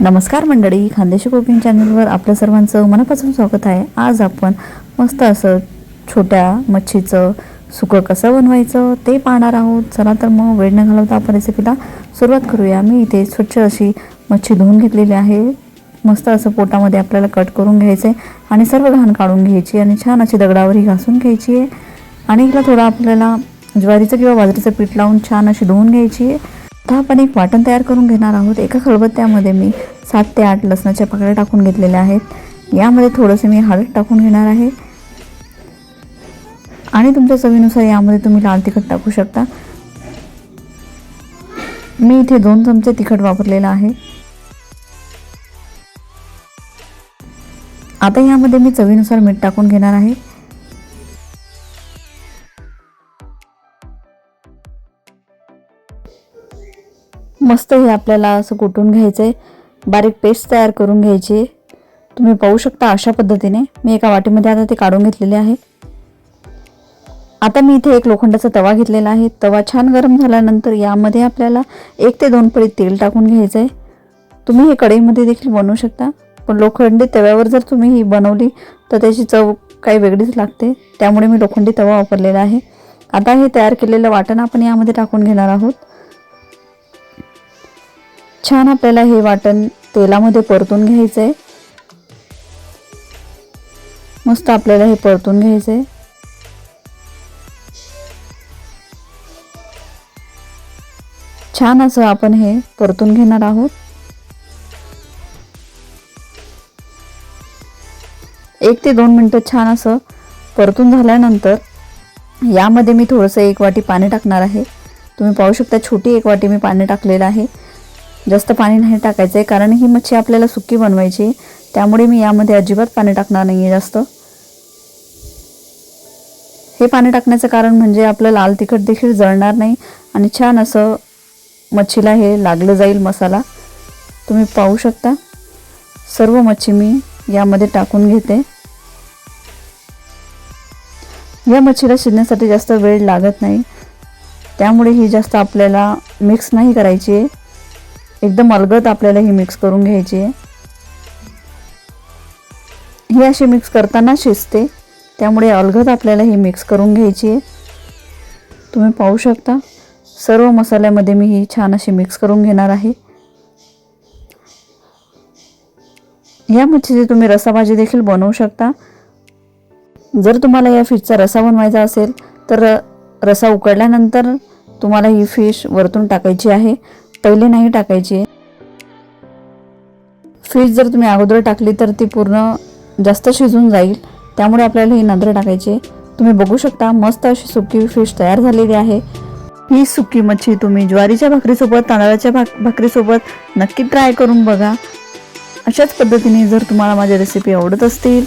नमस्कार मंडळी खानदेशी कुकिंग चॅनलवर आपल्या सर्वांचं मनापासून स्वागत आहे. आज आपण मस्त असं छोट्या मच्छीचं सुकं कसं बनवायचं ते पाहणार आहोत. चला तर मग वेळ न घालवता आपण रेसिपीला सुरुवात करूया. मी इथे स्वच्छ अशी मच्छी धुवून घेतलेली आहे. मस्त असं पोटामध्ये आपल्याला कट करून घ्यायचं आहे आणि सर्व घाण काढून घ्यायची आणि छान अशी दगडावरही घासून घ्यायची आहे. आणि हिला थोडं आपल्याला ज्वारीचं किंवा बाजरीचं पीठ लावून छान अशी धुवून घ्यायची आहे. आता आपण एक वाटण तयार करून घेणार आहोत? एका खलबत्त्यामध्ये मी सात ते आठ लसणाच्या पाकळ्या टाकून घेतलेल्या आहेत. यामध्ये थोडंसं मी हळद टाकून घेणार आहे. आणि तुमच्या चवीनुसार यामध्ये तुम्ही लाल तिखट टाकू शकता. मी इथे दोन चमचे तिखट वापरलेलं आहे. आता यामध्ये मी चवीनुसार मीठ टाकून घेणार आहे. मस्त हे आपल्याला असं कुटून घ्यायचं आहे बारीक पेस्ट तयार करून घ्यायची. आहे तुम्ही पाहू शकता अशा पद्धतीने. मी एका वाटीमध्ये आता ते काढून घेतलेले आहे. आता मी इथे एक लोखंडाचा तवा घेतलेला आहे. तवा छान गरम झाल्यानंतर यामध्ये आपल्याला एक ते दोन पळी तेल टाकून घ्यायचं आहे तुम्ही हे कढईमध्ये देखील बनवू शकता. पण लोखंडी तव्यावर जर तुम्ही ही बनवली तर त्याची चव काही वेगळीच लागते. त्यामुळे मी लोखंडी तवा वापरलेला आहे. आता हे तयार केलेलं वाटण आपण यामध्ये टाकून घेणार आहोत. छान आपल्याला हे वाटण तेलामध्ये परतून घ्यायचं आहे मस्त आपल्याला हे परतून घ्यायचं आहे छान असं आपण हे परतून घेणार आहोत. एक ते दोन मिनटं छान असं परतून झाल्यानंतर यामध्ये मी थोडंसं एक वाटी पाणी टाकणार आहे. तुम्ही पाहू शकता छोटी एक वाटी मी पाणी टाकलेलं आहे. जास्त पाणी नाही टाकायचं आहे कारण ही मच्छी आपल्याला सुकी बनवायची. त्यामुळे मी यामध्ये अजिबात पाणी टाकणार नाही आहे जास्त. हे पाणी टाकण्याचं कारण म्हणजे आपलं लाल तिखट देखील जळणार नाही आणि छान असं मच्छीला हे लागलं जाईल मसाला. तुम्ही पाहू शकता. सर्व मच्छी मी यामध्ये टाकून घेते. या मच्छीला शिजण्यासाठी जास्त वेळ लागत नाही. त्यामुळे ही जास्त आपल्याला मिक्स नाही करायची आहे. एकदम अलगद आपल्याला ही मिक्स करून घ्यायची आहे. ही अशी मिक्स करताना शिजते त्यामुळे अलगद आपल्याला ही मिक्स करून घ्यायची आहे. तुम्ही पाहू शकता सर्व मसाल्यामध्ये मी ही छान अशी मिक्स करून घेणार आहे. या मच्छीची तुम्ही रसाभाजी देखील बनवू शकता. जर तुम्हाला या फिशचा रसा बनवायचा असेल तर रसा उकडल्यानंतर तुम्हाला ही फिश वरतून टाकायची आहे. पहिले नाही टाकायची. फिश जर तुम्ही अगोदर टाकली तर ती पूर्ण जास्त शिजून जाईल. त्यामुळे आपल्याला ही नंतर टाकायची. तुम्ही बघू शकता मस्त अशी सुकी फिश तयार झालेली आहे. ही सुकी मच्छी तुम्ही ज्वारीच्या भाकरीसोबत तांदळाच्या भाक भाकरीसोबत नक्की ट्राय करून बघा. अशाच पद्धतीने जर तुम्हाला माझ्या रेसिपी आवडत असतील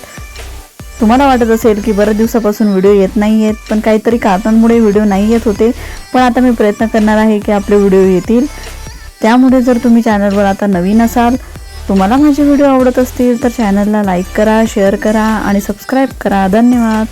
तुम्हाला वाटत असेल की बऱ्याच दिवसापासून व्हिडिओ येत नाही आहेत पण काहीतरी कारणांमुळे व्हिडिओ नाही येत होते पण आता मी प्रयत्न करणार आहे की आपले व्हिडिओ येतील. त्यामुळे जर तुम्ही चॅनलवर आता नवीन असाल तुम्हाला माझे व्हिडिओ आवडत असतील तर चॅनलला लाईक करा शेअर करा आणि सबस्क्राईब करा. धन्यवाद.